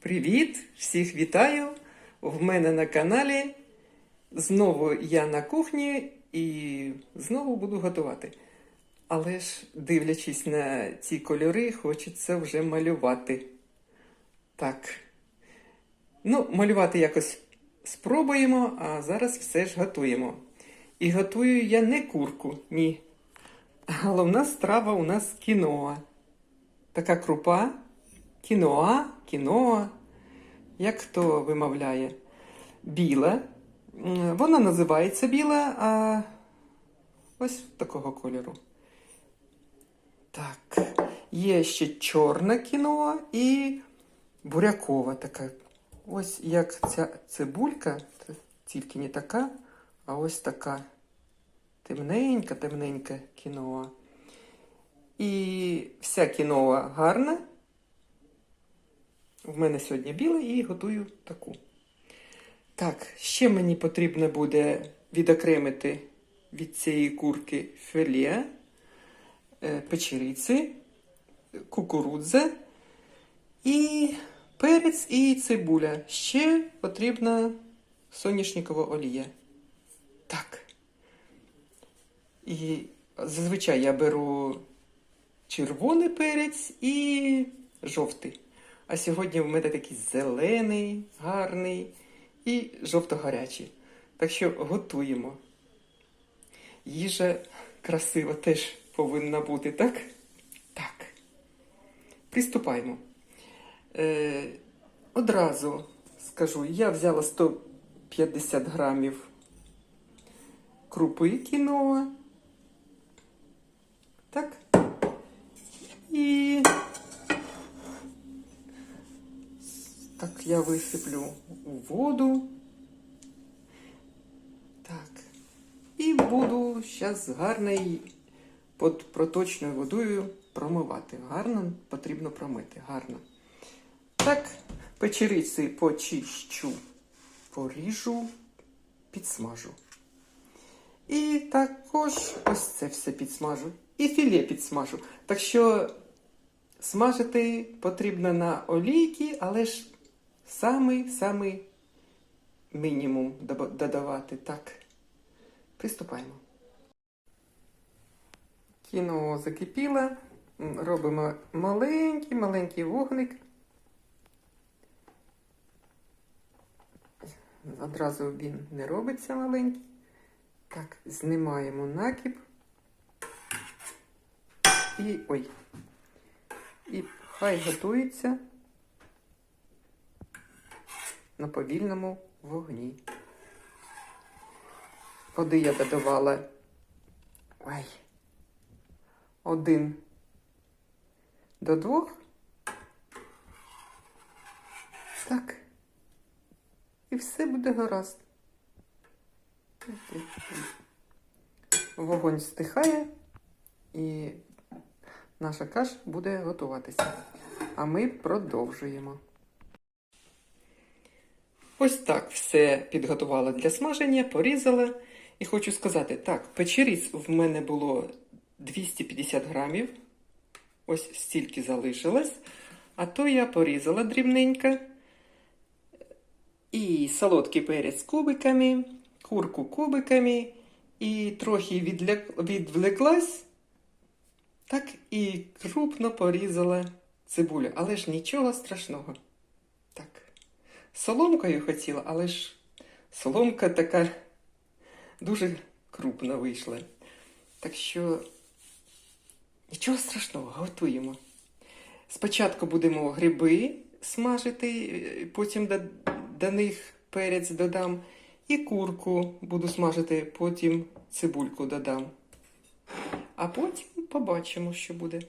Привіт! Всіх вітаю! В мене на каналі. Знову я на кухні і знову буду готувати. Але ж, дивлячись на ці кольори, хочеться вже малювати. Так. Ну, малювати якось спробуємо, а зараз все ж готуємо. І готую я не курку, ні. Головна страва у нас кіноа. Така крупа. Кіноа, кіноа, як хто вимовляє, біла. Вона називається біла, а ось такого кольору. Так, є ще чорна кіноа і бурякова така. Ось як ця цибулька, тільки не така, а ось така темненька, темненька кіноа. І вся кіноа гарна. В мене сьогодні біла і готую таку. Так, ще мені потрібно буде відокремити від цієї курки філе, е, печериці, кукурудза і перець і цибуля. Ще потрібна соняшникова олія. Так. І зазвичай я беру червоний перець і жовтий. А сьогодні в мене такий зелений, гарний і жовто-гарячий. Так що готуємо. Їжа красива теж повинна бути, так? Так. Приступаємо. Е, одразу скажу, я взяла 150 грамів крупи кіноа. Так. І Так, я висиплю воду. Так. І буду зараз гарно під проточною водою промивати. Гарно потрібно промити. Гарно. Так, печериці почищу, поріжу, підсмажу. І також ось це все підсмажу. І філе підсмажу. Так що смажити потрібно на олійки, але ж самий-самий мінімум додавати. Так, приступаємо. Кіно закипіло. Робимо маленький-маленький вогник. Одразу він не робиться маленький. Так, знімаємо накіп. І. ой. І хай готується на повільному вогні. Води я додавала. Ой. Один до двох. Так. І все буде гаразд. Вогонь стихає і наша каша буде готуватися. А ми продовжуємо. Ось так все підготувала для смаження, порізала. І хочу сказати, так, печеріць в мене було 250 грамів. Ось стільки залишилось. А то я порізала дрібненько. І солодкий перець кубиками, курку кубиками. І трохи відвлеклась. Так і крупно порізала цибулю. Але ж нічого страшного. Так. Соломкою хотіла, але ж соломка така дуже крупна вийшла. Так що нічого страшного, готуємо. Спочатку будемо гриби смажити, е, потім до, до них перець додам. І курку буду смажити, потім цибульку додам. А потім побачимо, що буде.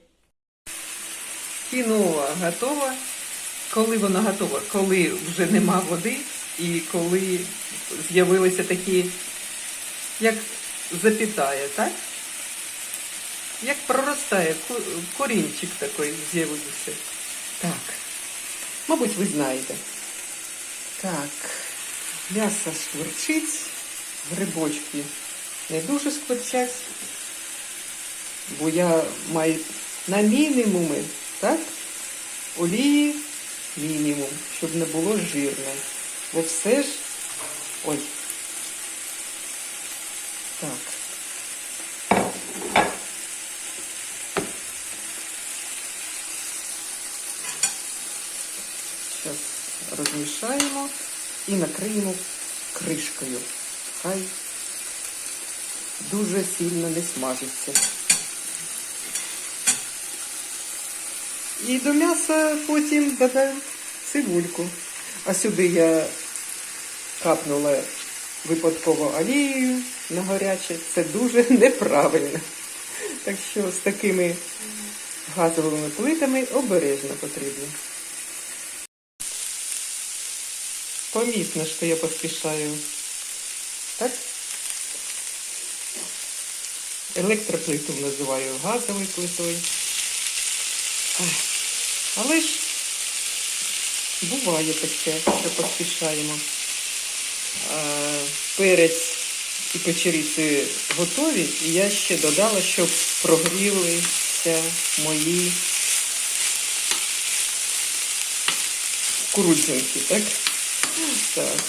Кіноа готова. Коли вона готова? Коли вже нема води і коли з'явилися такі, як запітає, так? Як проростає, корінчик такий з'явився. Так. Мабуть, ви знаєте. Так. М'ясо шкварчить, грибочки не дуже шкварчать, бо я маю на мінімумі, так? Олії мінімум, щоб не було жирне. Бо все ж. Ой. Так. Зараз розмішаємо і накриємо кришкою. Хай дуже сильно не смажиться. І до м'яса потім додам цибульку. А сюди я капнула випадково олією на гаряче. Це дуже неправильно. Так що з такими газовими плитами обережно потрібно. Помітно, що я поспішаю. Так? Електроплиту називаю газовою плитою. Ах, Але ж буває таке, що поспішаємо. А, перець і печеріці готові, і я ще додала, щоб прогрілися мої курудзинки, так? Так.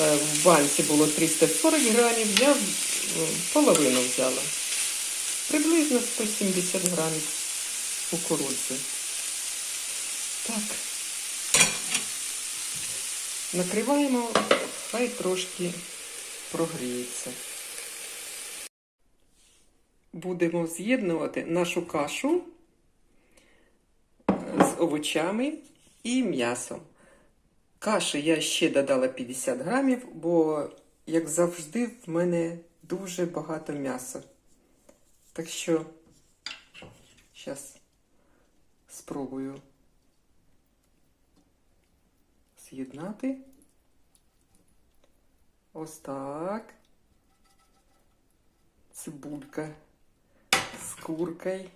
Е, В банці було 340 грамів, я половину взяла. Приблизно 170 грамів кукурудзи. Так. Накриваємо, хай трошки прогріється. Будемо з'єднувати нашу кашу з овочами і м'ясом. Каші я ще додала 50 грамів, бо, як завжди, в мене дуже багато м'яса. Так що, зараз спробую з'єднати. Ось так. Цибулька з куркою.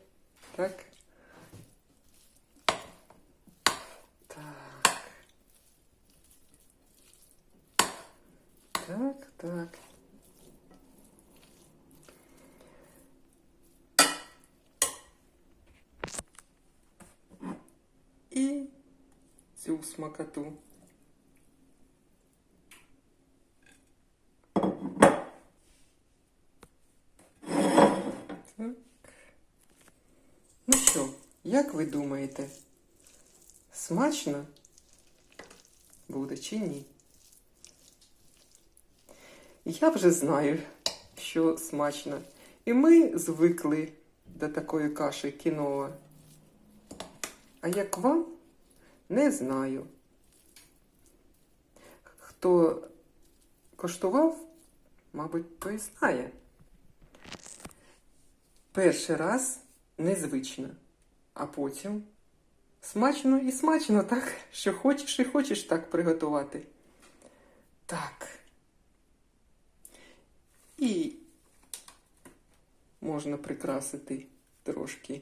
Так. Так. Так, так. І цю смакоту. Так. Ну що, як ви смачно буде чи ні? Я вже знаю, що смачно. І ми звикли до такої каші кіноа. А як вам, не знаю. Хто коштував, мабуть, той знає. Перший раз незвично, а потім смачно і смачно, так, що хочеш і хочеш так приготувати. Так. І можна прикрасити трошки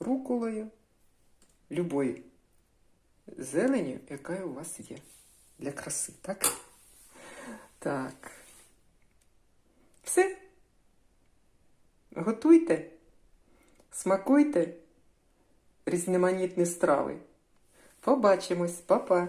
руколою, любою зеленю, яка у вас є. Для краси, так? Так. Все. Готуйте, смакуйте різноманітні страви. Побачимось, па-па!